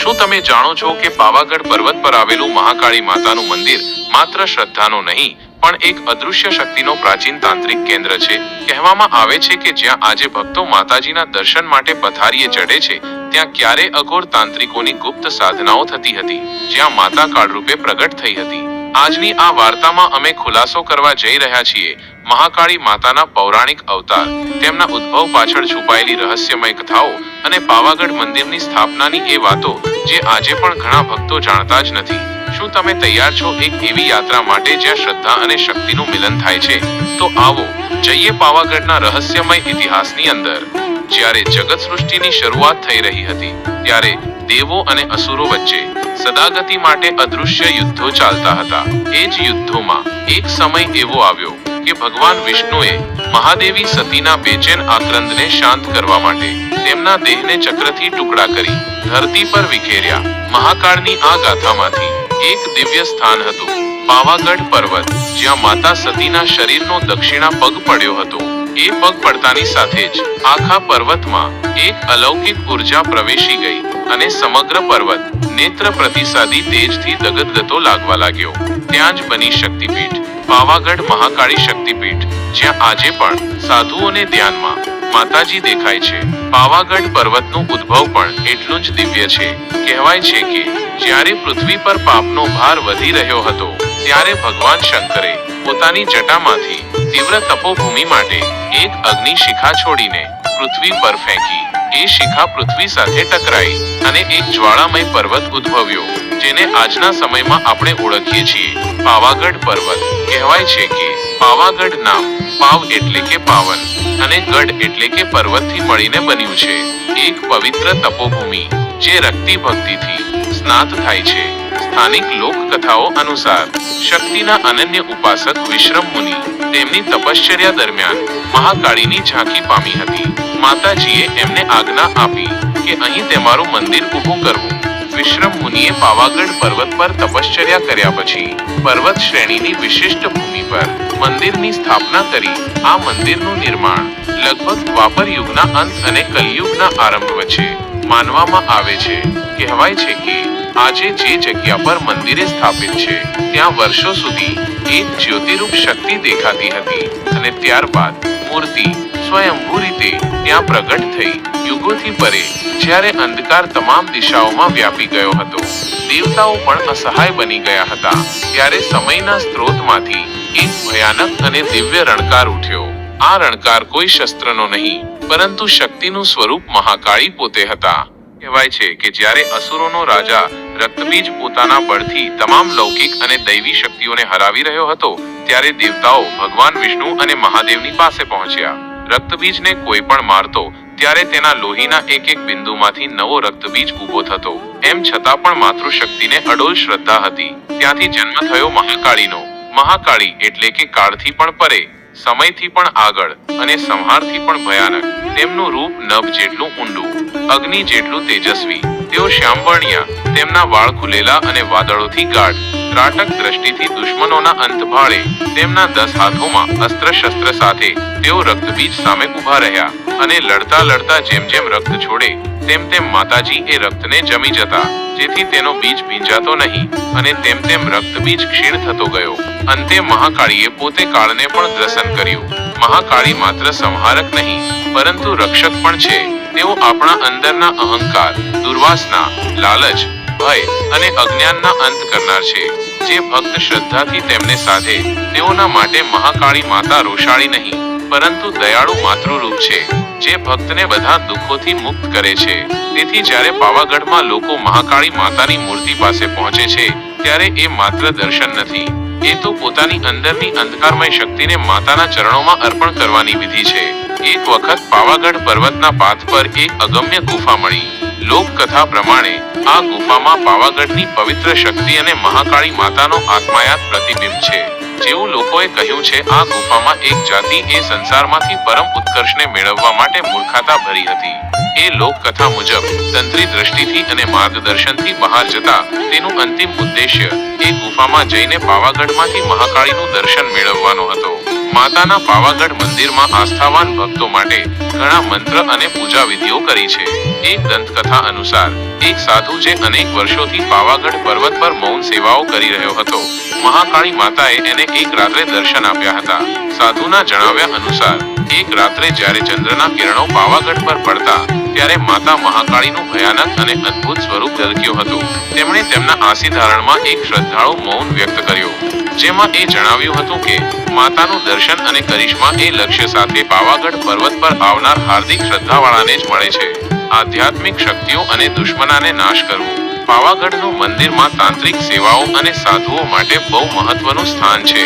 શું તમે જાણો છો કે પાવાગઢ પર્વત પર આવેલું મહાકાળી માતાનું મંદિર માત્ર શ્રદ્ધાનો નહીં, પણ એક અદૃશ્ય શક્તિનો પ્રાચીન તાંત્રિક કેન્દ્ર છે? કહેવામાં આવે છે કે જ્યાં આજે ભક્તો માતાજીના દર્શન માટે પથારીએ ચડે છે, ત્યાં ક્યારે અઘોર તાંત્રિકોની ગુપ્ત સાધનાઓ થતી હતી, જ્યાં માતા કાળરૂપે પ્રગટ થઈ હતી. આજની આ વાર્તામાં અમે ખુલાસો કરવા જઈ રહ્યા છીએ, મહાકાળી માતાના પૌરાણિક અવતાર. તેમના ઉદ્ભવ પાછળ છુપાયેલી રહસ્યમય કથાઓ અને પાવાગઢ મંદિરની સ્થાપનાની એ વાતો જે આજે પણ ઘણા ભક્તો જાણતા જ નથી. શું તમે તૈયાર છો એક એવી યાત્રા માટે જ્યાં શ્રદ્ધા અને શક્તિનું મિલન થાય છે? તો આવો, જઈએ પાવાગઢના રહસ્યમય ઇતિહાસની અંદર. જ્યારે જગત સૃષ્ટિની શરૂઆત થઈ રહી હતી, ત્યારે દેવો અને અસુરો વચ્ચે સદાગતિ માટે અદૃશ્ય યુદ્ધો ચાલતા હતા. એ જ યુદ્ધોમાં એક સમય એવો આવ્યો કે ભગવાન વિષ્ણુએ મહાદેવી સતીના બેચેન આક્રંદને શાંત કરવા માટે તેમના દેહને ચક્રથી ટુકડા કરી ધરતી પર વિખેર્યા. મહાકાળની આ ગાથામાંથી એક દિવ્ય સ્થાન હતું. પાવાગઢ પર્વત, જ્યાં માતા સતીના શરીરનો દક્ષિણા પગ પડ્યો હતો. એ પગ પડતાની સાથે જ આખા પર્વતમાં એક અલૌકિક ઊર્જા પ્રવેશી ગઈ અને સમગ્ર પર્વત નેત્ર પ્રતિસાદી તેજથી દગદગતો લાગવા લાગ્યો. ત્યાં જ બની શક્તિપીઠ, પાવાગઢ મહાકાળી શક્તિપીઠ, જ્યાં આજે પણ સાધુઓને ધ્યાનમાં માતાજી દેખાય છે. પાવાગઢ પર્વતનું ઉદ્ભવ પણ એટલું જ દિવ્ય છે. કહેવાય છે કે, જ્યારે પૃથ્વી પર પાપનો ભાર વધી રહ્યો હતો, ત્યારે ભગવાન શંકરે પોતાની જટામાંથી તીવ્ર તપોભૂમિ માટે એક અગ્નિ શિખા છોડીને પૃથ્વી પર ફેંકી. એ શિખા પૃથ્વી સાથે ટકરાઈ અને એક જ્વાળામય પર્વત ઉદ્ભવ્યો, જેને આજના સમયમાં આપણે ઓળખીએ છીએ. પાવાગઢ પર્વત કહેવાય છે કે, પાવાગઢ નામ પાવ એટલે કે પાવન. અને ગઢ એટલે કે પર્વતથી મળીને બન્યું છે. એક પવિત્ર તપોભૂમિ, જે રક્તિ ભક્તિથી સ્નાત થાય છે. સ્થાનિક લોકકથાઓ અનુસાર, શક્તિના અનન્ય ઉપાસક વિશ્રમ મુનિ તેમની તપશ્ચર્યા દરમિયાન મહાકાળીની ઝાંખી પામી હતી. માતાજીએ એમને આજ્ઞા આપી કે અહીં તમારું મંદિર ઊભું કરવું. વિશ્રમ મુનિએ પાવાગઢ પર્વત પર તપશ્ચર્યા કર્યા પછી પર્વત શ્રેણીની વિશિષ્ટ ભૂમિ પર મંદિરની સ્થાપના કરી. આ મંદિરનું નિર્માણ લગભગ દ્વાપર યુગના અંત અને કલયુગના આરંભ વચ્ચે માનવામાં આવે છે. કહેવાય છે કે આજે જે જગ્યા પર મંદિરે સ્થાપિત છે, ત્યાં વર્ષો સુધી એક જ્યોતિરૂપ શક્તિ દેખાતી હતી અને ત્યારબાદ મૂર્તિ સ્વયંભૂ રીતે ત્યાં પ્રગટ થઈ. યુગોથી પરે જ્યારે અંધકાર તમામ દિશાઓમાં વ્યાપી ગયો હતો, દેવતાઓ પણ અસહાય બની ગયા હતા, ત્યારે સમયના સ્ત્રોતમાંથી એક ભયાનક અને દિવ્ય રણકાર ઉઠ્યો. આ રણકાર કોઈ શસ્ત્રનો નહીં, પરંતુ શક્તિનું સ્વરૂપ મહાકાળી પોતે હતા. કહેવાય છે કે જ્યારે અસુરોનો રાજા રક્તબીજ પોતાના બળથી તમામ લૌકિક અને દૈવી શક્તિઓને હરાવી રહ્યો હતો, ત્યારે દેવતાઓ ભગવાન વિષ્ણુ અને મહાદેવની પાસે પહોંચ્યા. રક્તબીજને કોઈ પણ મારતો, ત્યારે તેના લોહીના એક એક બિંદુમાંથી નવો રક્તબીજ ઊભો થતો. એમ છતાં પણ માતૃશક્તિને અડોલ શ્રદ્ધા હતી. ત્યાંથી જન્મ થયો મહાકાળીનો. મહાકાળી એટલે કે કાળથી પણ પરે, સમયથી પણ આગળ અને સંહારથી પણ ભયાનક. તેમનું રૂપ નભ જેટલું ઊંડું, અગ્નિ જેટલું તેજસ્વી. તેઓ શ્યામવર્ણિયા, તેમના વાળ ખુલેલા અને વાદળોથી ગાઢ, ત્રાટક દ્રષ્ટિથી દુશ્મનોના અંત ભાળે, તેમના દસ હાથોમાં અસ્ત્ર શસ્ત્ર સાથે તેઓ રક્તબીજ સામે ઊભા રહ્યા અને લડતા લડતા જેમ જેમ રક્ત છોડે તેમ તેમ માતાજી એ રક્તને જમી જતા, જેથી તેનો બીજ ભીંજાતો નહીં અને તેમ તેમ રક્તબીજ ક્ષીણ થતો ગયો. અંતે મહાકાળીએ પોતે કાળને પણ દ્રસન કર્યું. મહાકાળી માત્ર સંહારક નહીં, પરંતુ રક્ષક પણ છે. તેઓ આપણા અંદરના અહંકાર, દુર્વાસના, લાલચ, ભય અને અજ્ઞાનના અંત કરનાર છે. જે ભક્ત શ્રદ્ધાથી તેમને સાધે, તેઓના માટે મહાકાળી માતા રોષાળી નહીં, પરંતુ દયાળુ માતૃરૂપ છે. જે ભક્તને બધા દુઃખોથી મુક્ત કરે છે. તેથી જ્યારે પાવાગઢમાં લોકો મહાકાળી માતાની મૂર્તિ પાસે પહોંચે છે, ત્યારે એ માત્ર દર્શન નથી. એ તો પોતાની અંદરની અંધકારમય શક્તિને માતાના ચરણોમાં અર્પણ કરવાની વિધિ છે. એક વખત પાવાગઢ પર્વતના પાથ પર એક અગમ્ય ગુફા મળી. લોકકથા પ્રમાણે, આ ગુફામાં પાવાગઢની પવિત્ર શક્તિ અને મહાકાળી માતાનો આત્માયાત પ્રતિબિંબ છે. જેવું લોકોએ કહ્યું છે, આ ગુફામાં એક જાતિ એ સંસારમાંથી પરમ ઉત્કર્ષને મેળવવા માટે મૂર્ખાતા ભરી હતી. એ લોકકથા મુજબ, તંત્રી દ્રષ્ટિથી અને માર્ગદર્શનથી બહાર જતા તેનું અંતિમ ઉદ્દેશ્ય એ ગુફામાં જઈને પાવાગઢમાંથી મહાકાળીનું દર્શન મેળવવાનો હતો. માતાના પાવાગઢ મંદિરમાં આસ્થાવાન ભક્તો માટે ઘણા મંત્ર અને પૂજા વિધિઓ કરી છે. એક દંતકથા અનુસાર એક સાધુ જે અનેક વર્ષોથી પાવાગઢ પર્વત પર મૌન સેવાઓ કરી રહ્યો હતો, મહાકાળી માતાએ એને એક રાત્રે દર્શન આપ્યા હતા. સાધુના જણાવ્યા અનુસાર, એક રાત્રે જ્યારે ચંદ્રના કિરણો પાવાગઢ પર પડતા, ત્યારે માતા મહાકાળીનું ભયાનક અને અદ્ભુત સ્વરૂપ દર્ક્યું હતું. તેમણે તેમના આશીધારણમાં એક શ્રદ્ધાળુ મૌન વ્યક્ત કર્યો, જેમાં એ જણાવ્યું હતું કે, માતાનું દર્શન અને કરિશ્મા એ લક્ષ્ય સાથે પાવાગઢ પર્વત પર આવનાર હાર્દિક શ્રદ્ધાવાળાને જ મળે છે. આધ્યાત્મિક શક્તિઓ અને દુશ્મનાને નાશ કરવો. પાવાગઢનું મંદિરમાં તાંત્રિક સેવાઓ અને સાધુઓ માટે બહુ મહત્વનું સ્થાન છે.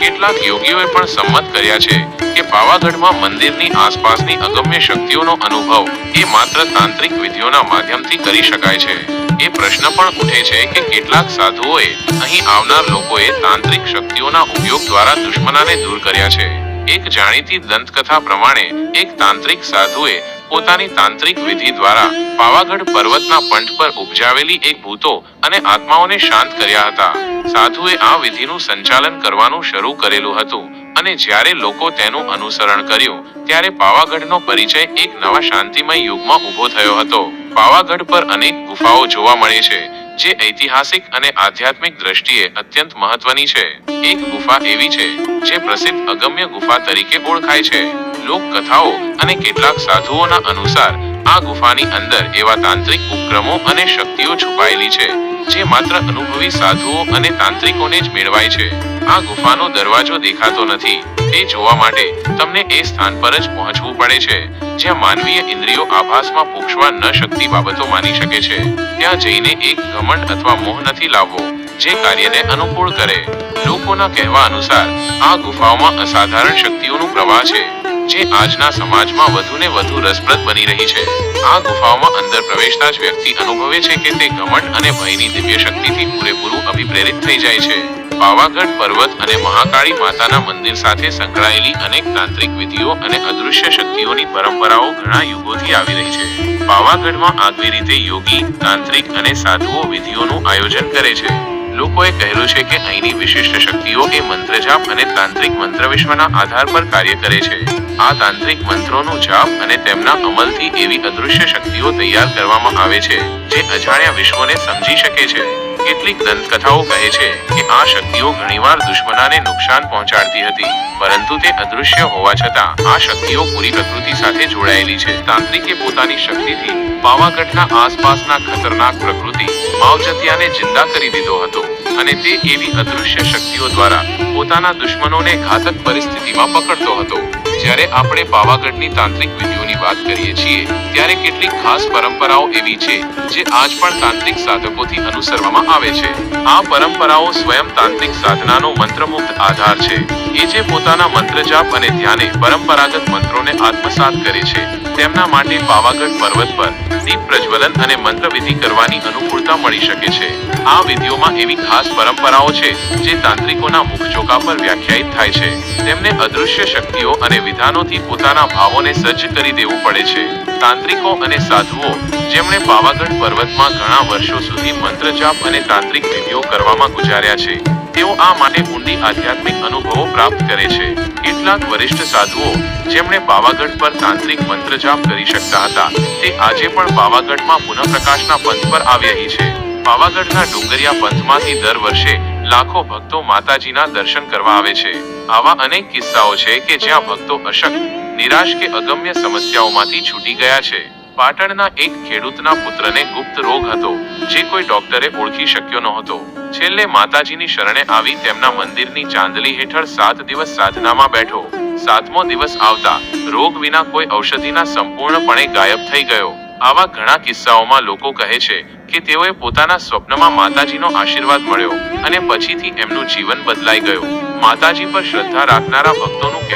કેટલાક યોગીઓએ પણ સંમત કર્યા છે કે પાવાગઢમાં મંદિરની આસપાસની અગમ્ય શક્તિઓનો અનુભવ એ માત્ર તાંત્રિક વિધિઓના માધ્યમથી કરી શકાય છે. એ પ્રશ્ન પણ ઉઠે છે કે કેટલાક સાધુઓએ અહીં આવનાર લોકોએ તાંત્રિક શક્તિઓના ઉપયોગ દ્વારા દુશ્મનાને દૂર કર્યા છે. એક જાણીતી દંતકથા પ્રમાણે એક તાંત્રિક સાધુએ પોતાની તાંત્રિક વિધિ દ્વારા પાવાગઢ પર્વતના પંઠ પર ઉપજાવેલી એક ભૂતો અને આત્માઓને શાંત કર્યા હતા. સાધુએ આ વિધિનું સંચાલન કરવાનું શરૂ કરેલું હતું અને જ્યારે લોકો તેનું અનુસરણ કર્યું, ત્યારે પાવાગઢનો પરિચય એક નવા શાંતિમય યુગમાં ઊભો થયો હતો. પાવાગઢ પર અનેક ગુફાઓ જોવા મળે છે જે ઐતિહાસિક અને આધ્યાત્મિક દ્રષ્ટિએ અત્યંત મહત્વની છે. એક ગુફા એવી છે, જે પ્રસિદ્ધ અગમ્ય ગુફા તરીકે ઓળખાય છે. લોક કથાઓ અને કેટલાક સાધુઓના અનુસાર, આ ગુફાની અંદર એવા તાંત્રિક ઉપક્રમો અને શક્તિઓ છુપાયેલી છે, જે માત્ર અનુભવી સાધુઓ અને તાંત્રિકોને જ મેળવાય છે. આ ગુફાનો દરવાજો દેખાતો નથી. તે જોવા માટે તમને એ સ્થાન પર જ પહોંચવું પડે છે. જ્યાં માનવીય ઇન્દ્રિયો આભાસમાં પૂછવા ન શકતી બાબતો માની શકે છે. ત્યાં જઈને એક ઘમંડ અથવા મોહ નથી લાવવો, જે કાર્યને અનુકૂળ કરે. લોકોના કહેવા અનુસાર, આ ગુફાઓમાં અસાધારણ શક્તિઓનું પ્રવાહ છે, જે આજના સમાજમાં વધુને વધુ રસપ્રદ બની રહી છે. આ ગુફાઓમાં અંદર પ્રવેશતા જ વ્યક્તિ અનુભવે છે કે તે ઘમંડ અને ભયની દિવ્ય શક્તિથી પૂરેપૂરું અભિપ્રેરિત થઈ જાય છે. પાવાગઢ પર્વત અને મહાકાળી માતાના મંદિર સાથે સંકળાયેલી અનેક તાંત્રિક વિધિઓ અને અદૃશ્ય શક્તિઓની પરંપરાઓ ઘણા યુગોથી આવી રહી છે. પાવાગઢમાં આગવી રીતે યોગી, તાંત્રિક અને સાધુઓ વિધિઓનું આયોજન કરે છે. લોકોએ કહેલું છે કે અહીંની વિશિષ્ટ શક્તિઓ એ મંત્ર જાપ અને તાંત્રિક મંત્ર વિશ્વના આધાર પર કાર્ય કરે છે. આ તાંત્રિક મંત્રોનું જાપ અને તેમના અમલથી એવી અદૃશ્ય શક્તિઓ તૈયાર કરવામાં આવે છે, જે અજાણ્યા વિશ્વને સમજી શકે છે. કેટલીક દંતકથાઓ કહે છે કે આ શક્તિઓ ઘણીવાર દુશ્મનાને નુકસાન પહોંચાડતી હતી, પરંતુ તે અદૃશ્ય હોવા છતાં આ શક્તિઓ પૂરી પ્રકૃતિ સાથે જોડાયેલી છે. તાંત્રિકે પોતાની શક્તિથી પાવાગઢના આસપાસના ખતરનાક પ્રકૃતિ માવજતિયાને જિંદા કરી દીધો હતો અને તે એવી અદૃશ્ય શક્તિઓ દ્વારા પોતાના દુશ્મનોને ઘાતક પરિસ્થિતિમાં પકડતો હતો. જ્યારે આપણે પાવાગઢની તાંત્રિક વિધિઓની વાત કરીએ છીએ, ત્યારે કેટલીક ખાસ પરંપરાઓ એવી છે જે આજ પણ તાંત્રિક સાધકોથી અનુસરવામાં આવે છે. આ પરંપરાઓ સ્વયં તાંત્રિક સાધનાનો મંત્રમુક્ત આધાર છે. એ જે પોતાના મંત્ર જાપ અને ધ્યાને પરંપરાગત મંત્રોને આત્મસાત કરે છે, તેમના માટે પાવાગઢ પર્વત પર દીપ પ્રજ્વલન અને મંત્રવિધિ કરવાની અનુકૂળતા મળી શકે છે. આ વિધિઓમાં એવી ખાસ પરંપરાઓ છે, જે તાંત્રિકોના મુખ ચોકા પર વ્યાખ્યાયિત થાય છે. તેમને અદૃશ્ય શક્તિઓ અને વિધાનોથી પોતાના ભાવોને સજ્જ કરી દેવું પડે છે. તાંત્રિકો અને સાધુઓ, જેમણે પાવાગઢ પર્વતમાં ઘણા વર્ષો સુધી મંત્ર જાપ અને તાંત્રિક વિધિઓ કરવામાં ગુજાર્યા છે. તેઓ આ માટે ઊંડી આધ્યાત્મિક અનુભવો પ્રાપ્ત કરે છે. કેટલાક વરિષ્ઠ સાધુઓ, જેમણે પાવાગઢ પર તાંત્રિક મંત્ર જાપ કરી શકતા હતા, તે આજે પણ પાવાગઢમાં પુનઃપ્રકાશના પંથ પર આવી રહી છે. પાવાગઢના ડુંગરિયા પંથમાંથી દર વર્ષે લાખો ભક્તો માતાજીના દર્શન કરવા આવે છે. આવા અનેક કિસ્સાઓ છે કે જ્યાં ભક્તો અશક્ત નિરાશ કે અગમ્ય સમસ્યાઓમાંથી છૂટી ગયા છે. પાટણના એક ખેડૂતના પુત્રને ગુપ્ત રોગ હતો, જે કોઈ ડોક્ટરે ઓળખી શક્યો નહોતો. છેલ્લે માતાજીની શરણે આવી તેમના મંદિરની ચાંદલી હેઠળ સાત દિવસ સાધનામાં બેઠો. સાતમો દિવસ આવતા, રોગ વિના કોઈ ઔષધિના સંપૂર્ણપણે ગાયબ થઈ ગયો. આવા ઘણા કિસ્સાઓમાં લોકો કહે છે કે તેઓએ પોતાના સ્વપ્નમાં માતાજીનો આશીર્વાદ મળ્યો અને પછીથી એમનું જીવન બદલાઈ ગયું. માતાજી પર શ્રદ્ધા રાખનારા ભક્તોનું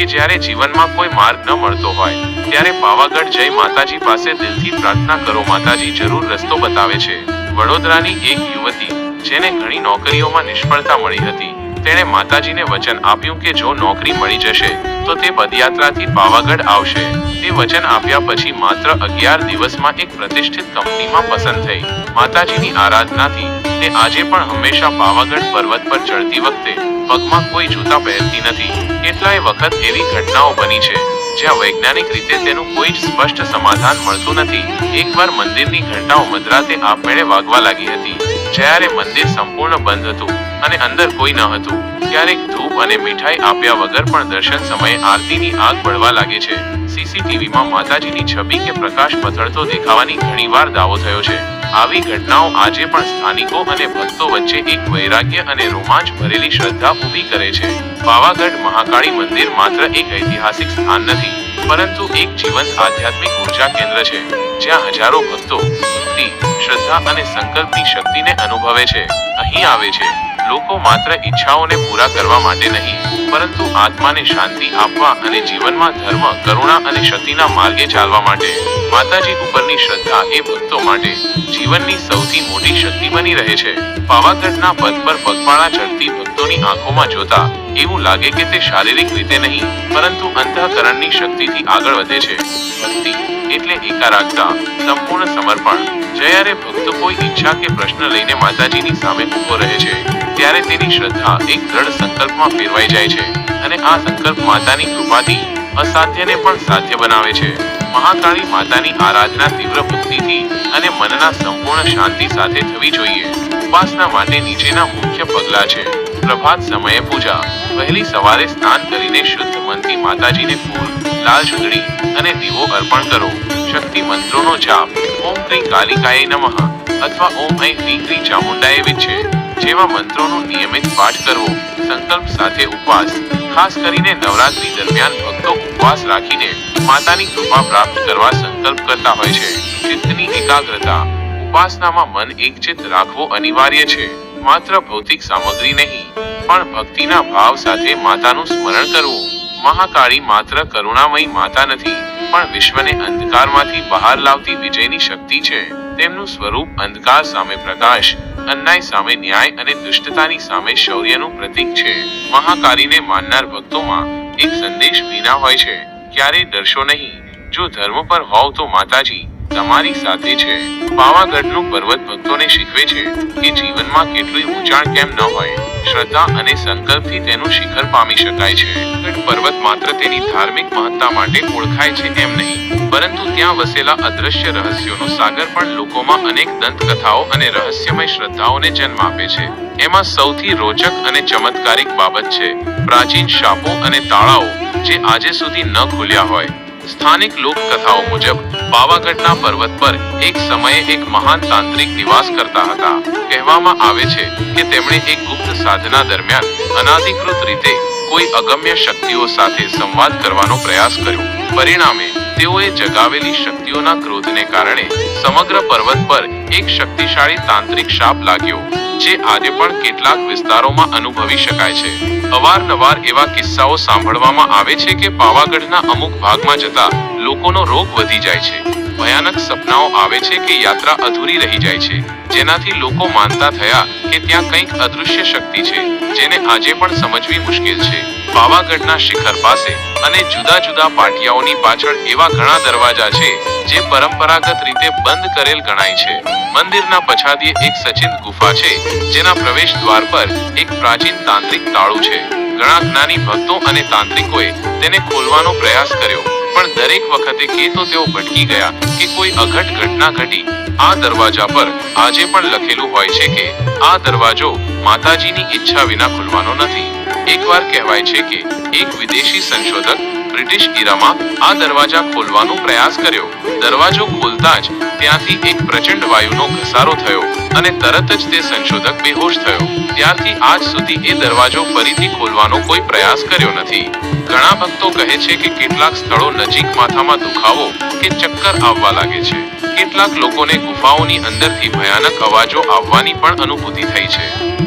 કે જ્યારે જીવનમાં કોઈ માર્ગ ન મળતો હોય, ત્યારે પાવાગઢ જઈ માતાજી પાસે દિલથી પ્રાર્થના કરો, માતાજી જરૂર રસ્તો બતાવે છે. વડોદરાની એક યુવતી, જેને ઘણી નોકરીઓમાં નિષ્ફળતા મળી હતી, તેણે માતાજીને વચન આપ્યું કે જો નોકરી મળી જશે, તો તે પદયાત્રાથી પાવાગઢ આવશે. તે વચન આપ્યા પછી માત્ર અગિયાર દિવસમાં એક પ્રતિષ્ઠિત કંપનીમાં પસંદ થઈ. માતાજીની આરાધનાથી તે આજે પણ હંમેશા પાવાગઢ પર્વત પર ચડતી વખતે પગમાં કોઈ જૂતા પહેરતી નથી. કેટલાય વખત એવી ઘટનાઓ બની છે, જ્યાં વૈજ્ઞાનિક રીતે તેનું કોઈ જ સ્પષ્ટ સમાધાન મળતું નથી. એકવાર મંદિરની ઘંટાઓ મધરાતે આપમેળે વાગવા લાગી હતી. જ્યારે મંદિર સંપૂર્ણ બંધ હતું અને અંદર કોઈ ન હતું, ક્યારેક ધૂપ અને મીઠાઈ આપ્યા વગર પણ દર્શન સમયે આરતીની આગ બળવા લાગે છે. સીસીટીવીમાં માતાજીની છબી કે પ્રકાશ પથડતો દેખાવાની ઘણીવાર દાવો થયો છે. આવી ઘટનાઓ આજે પણ સ્થાનિકો અને ભક્તો વચ્ચે એક વૈરાગ્ય અને રોમાંચ ભરેલી શ્રદ્ધા ઊભી કરે છે. પાવાગઢ મહાકાળી મંદિર માત્ર એક ઐતિહાસિક સ્થાન નથી, પરંતુ એક જીવંત આધ્યાત્મિક ઊર્જા કેન્દ્ર છે, જ્યાં હજારો ભક્તો ભક્તિ, શ્રદ્ધા અને સંકલ્પની શક્તિને અનુભવે છે. અહીં આવે છે. લોકો માત્ર ઈચ્છાઓને પૂરા કરવા માટે નહીં પરંતુ આત્માને શાંતિ આપવા અને જીવનમાં ધર્મ, કરુણા અને શક્તિના માર્ગે ચાલવા માટે. માતાજી ઉપરની શ્રદ્ધા એ ભક્તો માટે જીવનની સૌથી મોટી શક્તિ બની રહે છે. પાવાગઢના પદ પર પગપાળા ચડતી ભક્તોની આંખોમાં જોતા એવું લાગે કે તે શારીરિક રીતે નહીં, પરંતુ અંતઃકરણની શક્તિથી આગળ વધે છે. ભક્તિ એટલે એકારાગતા સંપૂર્ણ સમર્પણ. જ્યારે ભક્તો કોઈ ઈચ્છા કે પ્રશ્ન લઈને માતાજીની સામે ઊભો રહે છે, ત્યારે તેની શ્રદ્ધા એક દ્રઢ સંકલ્પમાં ફેરવાઈ જાય છે અને આ સંકલ્પ માતાની કૃપાથી અસાધ્યને પણ સાધ્ય બનાવે છે. મહાકાળી માતાની આરાધના તીવ્ર ભક્તિથી અને મનના સંપૂર્ણ શાંતિ સાથે થવી જોઈએ. ઉપાસના માટે નીચેના મુખ્ય પગલાં છે. પ્રભાત સમયે પૂજા. વહેલી સવારે સ્નાન કરીને શુદ્ધ મનથી માતાજીને ફૂલ લાલ ચુંદડી અને દીવો અર્પણ કરો. શક્તિ મંત્રોનો જાપ. ઓમ ક્રી કાલિકાએ નમઃ અથવા ઓમ ऐं ક્રી ક્રી ચામુંડાએ વિચ્છે, જેવા મંત્રોનો નિયમિત પાઠ કરવો, સંકલ્પ સાથે ઉપવાસ, ખાસ કરીને નવરાત્રી દરમિયાન ભક્તો ઉપવાસ રાખીને માતાની કૃપા પ્રાપ્ત કરવા સંકલ્પ કરતા હોય છે. ચિત્તની એકાગ્રતા, ઉપાસનામાં મન એકચિત રાખવો અનિવાર્ય છે. માત્ર ભૌતિક સામગ્રી નહીં, પણ ભક્તિના ભાવ સાથે માતાનું સ્મરણ કરવું. મહાકાળી માત્ર કરુણામય માતા નથી, પણ વિશ્વને અંધકારમાંથી બહાર લાવતી વિજયની શક્તિ છે. તેમનું સ્વરૂપ અંધકાર સામે પ્રકાશ, અન્યાય સામે ન્યાય અને દુષ્ટતાની સામે શૌર્યનું પ્રતીક છે. મહાકાળીને માનનાર ભક્તોમાં એક સંદેશ ભીના હોય છે, ક્યારેય ડરશો નહીં. જો ધર્મ પર હોવ તો માતાજી તમારી સાથે છે. પાવાગઢનું પર્વત ભક્તોને શીખવે છે કે જીવનમાં કેટલી ઊંચાણ કેમ ન હોય. શ્રદ્ધા અને સંકલ્પથી તેનું શિખર પામી શકાય છે. પર્વત માત્ર તેની ધાર્મિક મહત્તા માટે ઓળખાય છે એમ નહીં, પરંતુ ત્યાં વસેલા અદ્રશ્ય રહસ્યોનો સાગર પણ લોકોમાં અનેક દંતકથાઓ અને રહસ્યમય શ્રદ્ધાઓને જન્મ આપે છે. એમાં સૌથી રોચક અને ચમત્કારિક બાબત છે, પ્રાચીન શાપો અને તાળાઓ, જે આજે સુધી ન ખુલ્યા હોય. સ્થાનિક લોકકથાઓ મુજબ પાવાગઢના પર્વત પર એક સમયે એક મહાન તાંત્રિક નિવાસ કરતા હતા. કહેવામાં આવે છે કે તેમણે એક ગુપ્ત સાધના દરમિયાન અનાધિકૃત રીતે કોઈ અગમ્ય શક્તિઓ સાથે સંવાદ કરવાનો પ્રયાસ કર્યો. પરિણામે, તેઓએ જગાવેલી શક્તિઓના ક્રોધને કારણે સમગ્ર પર્વત પર એક શક્તિશાળી તાંત્રિક શાપ લાગ્યો, જે આજે પણ કેટલાક વિસ્તારોમાં અનુભવી શકાય છે. અવારનવાર એવા કિસ્સાઓ સાંભળવામાં આવે છે કે પાવાગઢના અમુક ભાગમાં જતા લોકોનો રોગ વધી જાય છે. ભયાનક સપનાઓ આવે છે કે યાત્રા અધૂરી રહી જાય છે. જેનાથી લોકો માનતા થયા કે ત્યાં કંઈક અદૃશ્ય શક્તિ છે, જેને આજે પણ સમજવી મુશ્કેલ છે. પાવાગઢના શિખર પાસે અને જુદા જુદા પાટિયાઓની પાછળ એવા ઘણા દરવાજા છે, જે પરંપરાગત રીતે બંધ કરેલ ગણાય છે. મંદિરના પછાડીએ એક સચિન ગુફા છે, જેના પ્રવેશ દ્વાર પર એક પ્રાચીન તાંત્રિક તાળું છે. ઘણા જ્ઞાની ભક્તો અને તાંત્રિકોએ તેને ખોલવાનો પ્રયાસ કર્યો. પણ દરેક વખતે કે તો તેઓ ભટકી ગયા કે કોઈ અઘટ ઘટના ઘટી. આ દરવાજા પર આજે પણ લખેલું હોય છે કે, આ દરવાજો માતાજીની ઈચ્છા વિના ખુલવાનો નથી. એકવાર કહેવાય છે કે, એક વિદેશી સંશોધક બ્રિટિશ ઇરામાં આ દરવાજા ખોલવાનો પ્રયાસ કર્યો. દરવાજો ખોલતા જ ત્યાંથી એક પ્રચંડ વાયુનો ઘસારો થયો અને તરત જ તે સંશોધક બેહોશ થયો. ત્યારથી આજ સુધી એ દરવાજો ફરીથી ખોલવાનો કોઈ પ્રયાસ કર્યો નથી. ઘણા ભક્તો કહે છે કે કેટલાક સ્થળો નજીક માથામાં દુખાવો કે ચક્કર આવવા લાગે છે. કેટલાક લોકોને ગુફાઓની અંદરથી ભયાનક અવાજો આવવાની પણ અનુભૂતિ થઈ છે.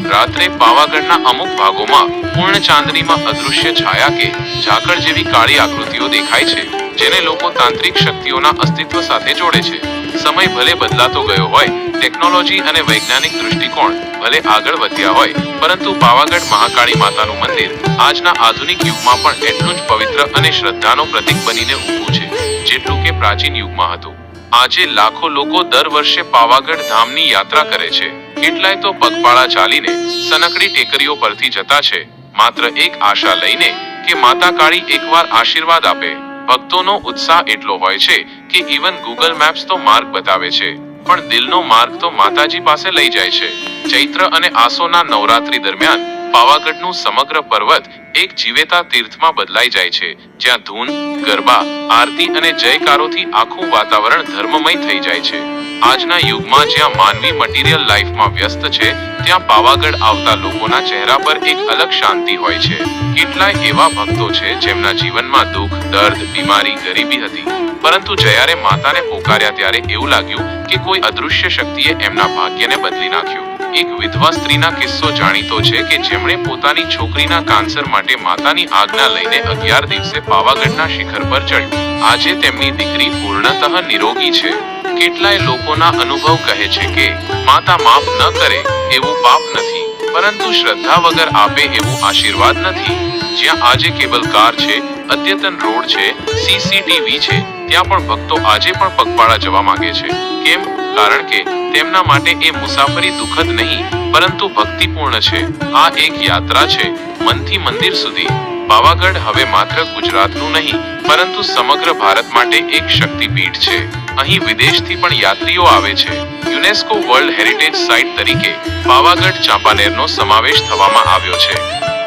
રાત્રે પાવાગઢના અમુક ભાગોમાં પૂર્ણ ચાંદનીમાં અદૃશ્ય છાયા કે ઝાકળ જેવી કાળી આકૃતિઓ દેખાય છે. જેને લોકો તાંત્રિક શક્તિઓના અસ્તિત્વ સાથે જોડે છે. સમય ભલે બદલાતો ગયો હોય ટેકનોલોજી અને વૈજ્ઞાનિક દૃષ્ટિકોણ ભલે આગળ વધ્યા હોય, પરંતુ પાવાગઢ મહાકાળી માતાનું મંદિર આજના આધુનિક યુગમાં પણ એટલું જ પવિત્ર અને શ્રદ્ધાનો પ્રતીક બનીને ઊભું છે, જેટલું કે પ્રાચીન યુગમાં હતું. આજે લાખો લોકો દર વર્ષે પાવાગઢ ધામની યાત્રા કરે છે. કેટલાય તો પગપાળા ચાલીને સનકડી ટેકરીઓ પરથી જતા છે. માત્ર એક આશા લઈને કે માતા કાળી એકવાર આશીર્વાદ આપે. ભક્તોનો ઉત્સાહ એટલો હોય છે કે ઇવન ગૂગલ મેપ્સ તો માર્ગ બતાવે છે, પણ દિલનો માર્ગ તો માતાજી પાસે લઈ જાય છે. ચૈત્ર અને આસોના નવરાત્રી દરમિયાન પાવાગઢનું સમગ્ર પર્વત એક જીવેતા તીર્થમાં બદલાઈ જાય છે, જ્યાં ધૂન, ગરબા, આરતી અને જયકારોથી આખું વાતાવરણ ધર્મમય થઈ જાય છે. આજના યુગમાં જ્યાં માનવી મટીરિયલ લાઈફમાં વ્યસ્ત છે, ત્યાં પાવાગઢ આવતા લોકોના ચહેરા પર એક અલગ શાંતિ હોય છે. કેટલાય એવા ભક્તો છે જેમના જીવનમાં દુઃખ, દર્દ, બીમારી, ગરીબી હતી. પરંતુ જ્યારે માતાને પોકાર્યા ત્યારે એવું લાગ્યું કે કોઈ અદૃશ્ય શક્તિએ એમના ભાગ્યને બદલી નાખ્યું. એક વિધવા સ્ત્રીના કિસ્સો જાણીતો છે કે જેમણે પોતાની છોકરીના કાન્સર માટે માતાની આજ્ઞા લઈને અગિયાર દિવસે પાવાગઢના શિખર પર ચડ્યું. આજે તેમની દીકરી પૂર્ણતઃ નિરોગી છે. કેટલાય લોકોના અનુભવ કહે છે કે, માતા માફ ન કરે, એવું પાપ નથી, પરંતુ શ્રદ્ધા વગર આપે એવું આશીર્વાદ નથી. જ્યાં આજે કેબલ કાર છે, અદ્યતન રોડ છે સીસીટીવી છે, ત્યાં પણ ભક્તો આજે પણ પગપાળા જવા માંગે છે. કેમ? કારણ કે તેમના માટે એ મુસાફરી દુઃખદ નહીં, પરંતુ ભક્તિપૂર્ણ છે. આ એક યાત્રા છે, મનથી મંદિર સુધી. પાવાગઢ હવે માત્ર ગુજરાતનું નહીં, પરંતુ સમગ્ર ભારત માટે એક શક્તિપીઠ છે. અહીં વિદેશથી પણ યાત્રીઓ આવે છે. યુનેસ્કો વર્લ્ડ હેરિટેજ સાઇટ તરીકે પાવાગઢ ચાંપાનેરનો સમાવેશ થવામાં આવ્યો છે,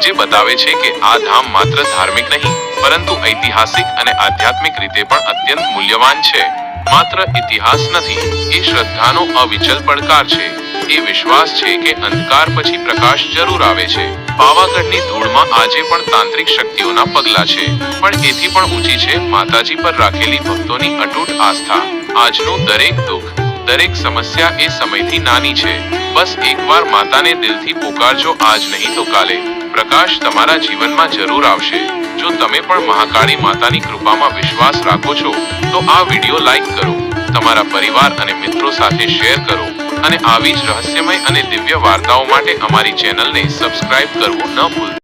જે બતાવે છે કે આ ધામ માત્ર ધાર્મિક નહીં, પરંતુ ઐતિહાસિક અને આધ્યાત્મિક રીતે પણ અત્યંત મૂલ્યવાન છે. માત્ર ઇતિહાસ નથી, એ શ્રદ્ધાનો અવિચલ પડકાર છે. એ વિશ્વાસ છે કે અંધકાર પછી પ્રકાશ જરૂર આવે છે. પાવાગઢની ધૂળમાં આજે પણ તાંત્રિક શક્તિઓના પગલા છે. પણ એથી પણ ઊંચી છે માતાજી પર રાખેલી ભક્તોની અટૂટ આસ્થા. આજનું દરેક દુઃખ, દરેક સમસ્યા એ સમયથી નાની છે. બસ એકવાર માતાને દિલથી પુકારજો, આજ નહીં તો કાલે. પ્રકાશ તમારા જીવનમાં જરૂર આવશે. જો તમે પણ મહાકાળી માતાની કૃપામાં વિશ્વાસ રાખો છો, તો આ વિડિયો લાઈક કરો, તમારા પરિવાર અને મિત્રો સાથે શેર કરો. અને આવી જ રહસ્યમય અને દિવ્ય વાર્તાઓ માટે અમારી ચેનલને સબસ્ક્રાઇબ કરવું ન ભૂલતા.